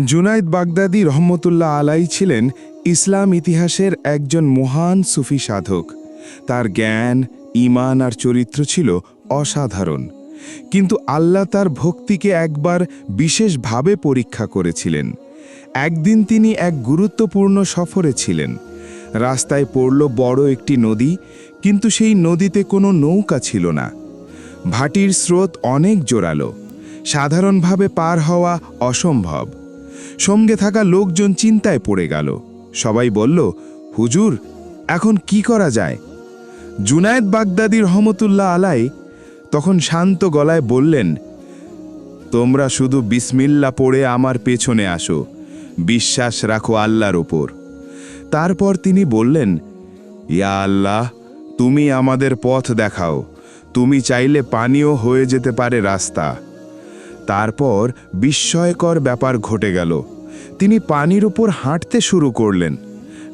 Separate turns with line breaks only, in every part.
জুনাইদ বাগদাদি রহমতুল্লাহ আলাই ছিলেন ইসলাম ইতিহাসের একজন মহান সুফি সাধক। তার জ্ঞান, ঈমান আর চরিত্র ছিল অসাধারণ। কিন্তু আল্লাহ তার ভক্তিকে একবার বিশেষভাবে পরীক্ষা করেছিলেন। একদিন তিনি এক গুরুত্বপূর্ণ সফরে ছিলেন। রাস্তায় পড়ল বড় একটি নদী, কিন্তু সেই নদীতে কোনো নৌকা ছিল না। ভাটির স্রোত অনেক জোরালো। সাধারণভাবে পার হওয়া অসম্ভব। সঙ্গে থাকা লোকজন চিন্তায় পড়ে গেল। সবাই বলল, হুজুর, এখন কি করা যায়? জুনায়েদ বাগদাদি রহমতুল্লাহ আলাই তখন শান্ত গলায় বললেন, তোমরা শুধু বিসমিল্লা পড়ে আমার পেছনে আসো, বিশ্বাস রাখো আল্লাহর ওপর। তারপর তিনি বললেন, ইয়া আল্লাহ, তুমি আমাদের পথ দেখাও। তুমি চাইলে পানিও হয়ে যেতে পারে রাস্তা। তারপর বিস্ময়কর ব্যাপার ঘটে গেল। তিনি পানির উপর হাঁটতে শুরু করলেন।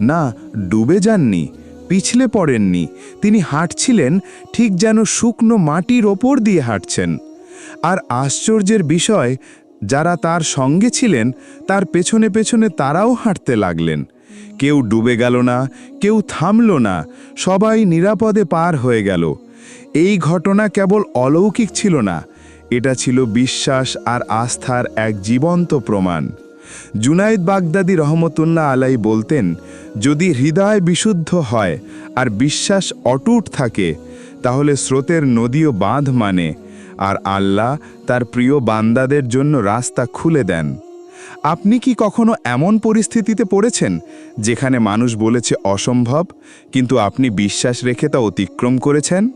না, ডুবে যাননি, পিছলে পড়েননি। তিনি হাঁটছিলেন, ঠিক যেন শুকনো মাটির ওপর দিয়ে হাঁটছেন। আর আশ্চর্যের বিষয়, যারা তার সঙ্গে ছিলেন, তার পেছনে পেছনে তারাও হাঁটতে লাগলেন। কেউ ডুবে গেল না, কেউ থামল না, সবাই নিরাপদে পার হয়ে গেল। এই ঘটনা কেবল অলৌকিক ছিল না এটা ছিল বিশ্বাস আর আস্থার এক জীবন্ত প্রমাণ। জুনাইদ বাগদাদি রহমতুল্লাহ আলাই বলতেন, যদি হৃদয় বিশুদ্ধ হয় আর বিশ্বাস অটুট থাকে, তাহলে স্রোতের নদীও বাঁধ মানে আর আল্লাহ তার প্রিয় বান্দাদের জন্য রাস্তা খুলে দেন। আপনি কি কখনো এমন পরিস্থিতিতে পড়েছেন, যেখানে মানুষ বলেছে অসম্ভব, কিন্তু আপনি বিশ্বাস রেখে তা অতিক্রম করেছেন?